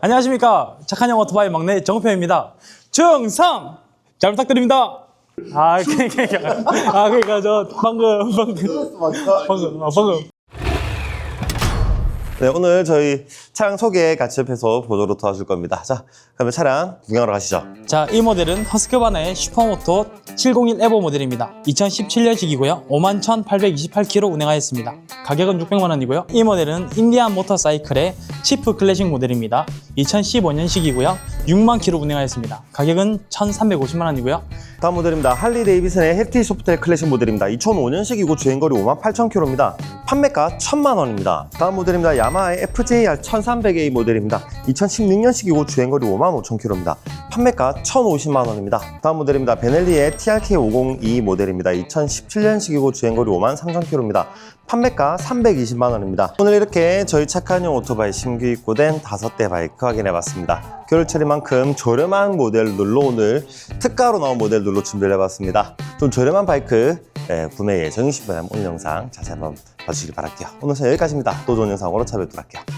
안녕하십니까. 착한 형 오토바이 막내 정표입니다. 충성! 잘 부탁드립니다. 아 그러니까 아 그러니까 저 방금 방금. 방금 아, 방금 네, 오늘 저희 차량 소개 같이 옆에서 보도록 도와줄 겁니다. 자, 그러면 차량 구경하러 가시죠. 자, 이 모델은 허스크바나의 슈퍼모토 701 에보 모델입니다. 2017년식이고요. 51,828km 운행하였습니다. 가격은 600만 원이고요. 이 모델은 인디안 모터사이클의 치프 클래식 모델입니다. 2015년식이고요. 6만 km 운행하였습니다. 가격은 1,350만 원이고요. 다음 모델입니다. 할리 데이비슨의 해티 소프트의 클래식 모델입니다. 2005년식이고 주행거리 58,000km입니다. 판매가 1,000만 원입니다. 다음 모델입니다. 야마하의 FJR 1300A 모델입니다. 2016년식이고 주행거리 55,000km입니다. 판매가 1,050만 원입니다. 다음 모델입니다. 베넬리의 TRK502 모델입니다. 2017년식이고 주행거리 53,000km입니다. 판매가 320만 원입니다. 오늘 이렇게 저희 착한용 오토바이 신규 입고된 5대 바이크 확인해봤습니다. 겨울철이만 큼 저렴한 모델들로 오늘 특가로 나온 모델들로 준비를 해봤습니다. 좀 저렴한 바이크 예, 구매 예정이신 분은 오늘 영상 자세히 한번 봐주시기 바랄게요. 오늘 은 여기까지입니다. 또 좋은 영상으로 찾아뵙도록 할게요.